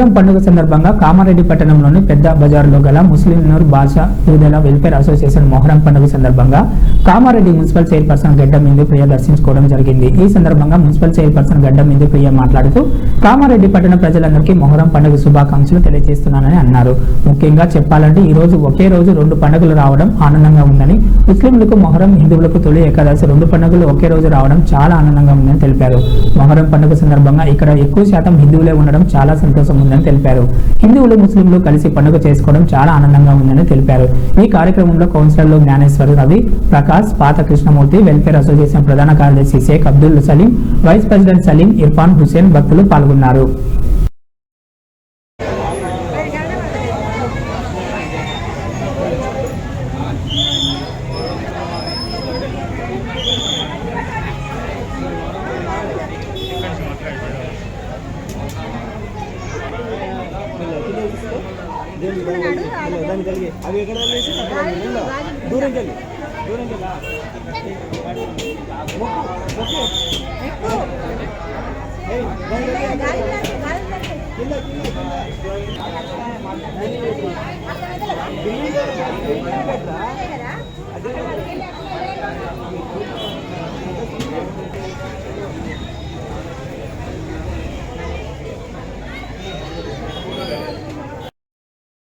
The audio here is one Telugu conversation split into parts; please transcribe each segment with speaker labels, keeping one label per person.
Speaker 1: మొహరం పండుగ సందర్భంగా కామారెడ్డి పట్టణంలోని పెద్ద బజార్లో గల ముస్లింనూర్ బాషా యూదల వెల్ఫేర్ అసోసియేషన్ మొహరం పండుగ సందర్భంగా కామారెడ్డి మున్సిపల్ చైర్పర్సన్ గడ్డం ఇందు ప్రియ దర్శించుకోవడం జరిగింది. ఈ సందర్భంగా మున్సిపల్ చైర్పర్సన్ గడ్డం ఇందు ప్రియ మాట్లాడుతూ కామారెడ్డి పట్టణ ప్రజలందరికీ మొహరం పండుగ శుభాకాంక్షలు తెలియజేస్తున్నానని అన్నారు. ముఖ్యంగా చెప్పాలంటే ఈ రోజు ఒకే రోజు రెండు పండుగలు రావడం ఆనందంగా ఉందని ముస్లింలకు మొహరం హిందువులకు తొలి ఏకాదశి రెండు పండుగలు ఒకే రోజు రావడం చాలా ఆనందంగా ఉందని తెలిపారు. మొహరం పండుగ సందర్భంగా ఇక్కడ ఎక్కువ శాతం హిందువులే ఉండడం చాలా సంతోషం ఉందని తెలిపారు. హిందువులు ముస్లింలు కలిసి పండుగ చేసుకోవడం చాలా ఆనందంగా ఉందని తెలిపారు. ఈ కార్యక్రమంలో కౌన్సిలర్లు జ్ఞానేశ్వర్ రవి ప్రకాష్ పాత కృష్ణమూర్తి వెల్ఫేర్ అసోసియేషన్ ప్రధాన కార్యదర్శి షేక్ అబ్దుల్ సలీం వైస్ ప్రెసిడెంట్ సలీం ఇర్ఫాన్ హుసేన్ భక్తులు పాల్గొన్నారు.
Speaker 2: దానికి అవి ఎక్కడ దూరం
Speaker 3: కలిగి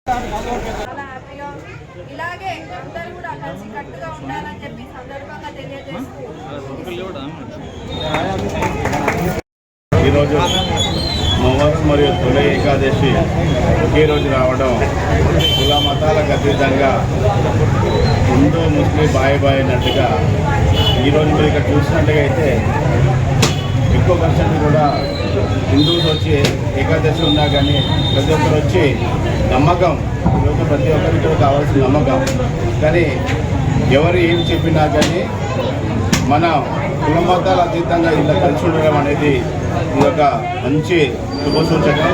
Speaker 3: Gracias. ఇలాగే అందరూ కూడా కలిసి కట్టుగా ఉండాలని చెప్పి సందర్భంగా తెలియజేస్తూ
Speaker 4: ఈరోజు మొహరం మరియు తొలి ఏకాదశి ఒకే రోజు రావడం కుల మతాలకు అతీతంగా హిందూ ముస్లిం బాయ్ బాయ్ అన్నట్టుగా ఈరోజు మీరు ఇక్కడ చూసినట్టుగా అయితే ఎక్కువ పర్సెంట్ కూడా హిందూస్ వచ్చి ఏకాదశి ఉన్నా కానీ ప్రతి ఒక్కరు వచ్చి నమ్మకం ఈరోజు ప్రతి ఒక్కరికి కావాల్సిన నమ్మకం. కానీ ఎవరు ఏం చెప్పినా కానీ మన కుల మతాల అతీతంగా ఇలా కలిసి ఉండడం అనేది ఇది ఒక మంచి శుభసూచకం.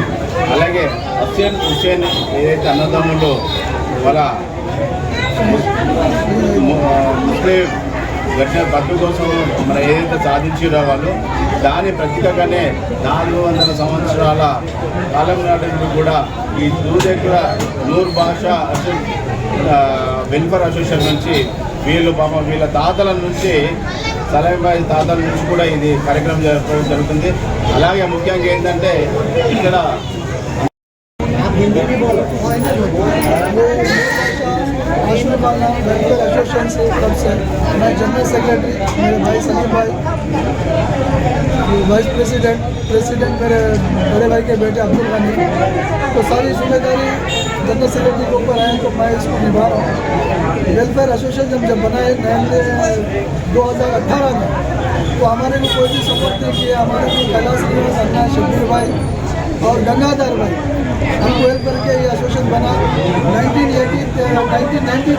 Speaker 4: అలాగే హుస్సేన్ హుస్సేన్ ఏదైతే అన్నదమ్ములు వాళ్ళ ముస్లిం గట్టిన పట్టు కోసం మన ఏదైతే సాధించారో వాళ్ళు దాని ప్రతీకగానే నాలుగు వందల సంవత్సరాల కాలం నాటి నుండి కూడా ఈ దూదెక్కుల నూర్ భాషా అసో- ఆ, వెల్ఫేర్ అసోసియేషన్ నుంచి వీళ్ళు పాప వీళ్ళ తాతల నుంచి సలైబాయి తాతల నుంచి కూడా ఇది కార్యక్రమం జరపడం జరుగుతుంది అలాగే ముఖ్యంగా ఏంటంటే ఇక్కడ
Speaker 2: आशुवाला वेलफेयर एसोसिएशन से तरफ से मैं जनरल सेक्रेटरी मेरे भाई सलीम भाई وائس پریسیڈنٹ پریسیڈنٹ میرے بڑے بھائی کے بیٹے عبد الغنی تو ساری ذمہ داری جنرل سیکرٹری کے اوپر آئے تو میں اس کو نبھا رہا ہوں۔ ویلفیئر ایسوسیشن جب بنا ہے دو ہزار اٹھارہ میں، تو ہمارے بھی کوئی بھی سپورٹ نہیں کیا، ہمارے بھی کیلاش گروہ سننا شبیر بھائی اور گنگا دھر بھائی، ہم کو ہیلپ کر کے یہ ایسوسیشن بنا۔ نائنٹین ایٹی نائنٹین نائنٹی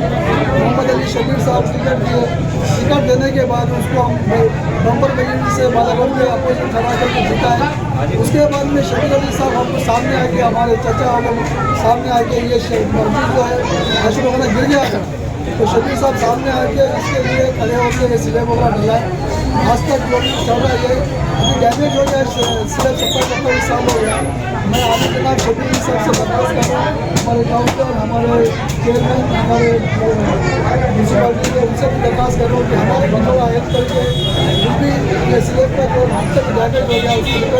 Speaker 2: محمد علی شبیر صاحب ٹکٹ دیے۔ ٹکٹ دینے کے بعد اس کو ہم نمبر بگیری سے بالاگڑھ میں اپوزٹ کھڑا کر کے جیتا ہے۔ اس کے بعد میں شبیر علی صاحب ہم کو سامنے آ کے ہمارے چچا ہم سامنے آ کے یہ مسجد جو ہے۔ نشر وغیرہ گر گیا۔ ہے تو شبیر صاحب سامنے آ کے اس کے لیے کھڑے ہو کے یہ سلے وغیرہ ڈلا آج تک جو چل رہا ہے ابھی ڈیمیج ہو گیا صرف ستر ستر سال ہو گیا میں آگے کے بعد چھوٹی سب سے درخواست کر رہا ہوں ہمارے ڈاکٹر ہمارے چیئرمین ہمارے میونسپلٹی کے ان سے بھی درخواست کر رہا ہوں کہ ہمارے بندوں کا ہیلپ کر کے حیثیت کا جو ہفتے میں ڈیمیج ہو گیا، اس کو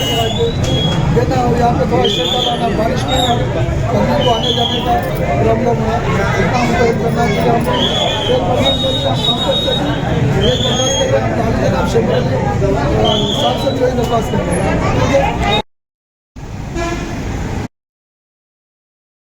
Speaker 2: دینا ہو، یہاں پہ تھوڑا شیلٹر آنا بارش میں کرنے کو آنے جانے کا پرابلم ہے اتنا ہم کو کرنا چاہیے ہم یہ درخواست کریں ہم شیلٹر سات سو جو ہے درخواست کریں ٹھیک ہے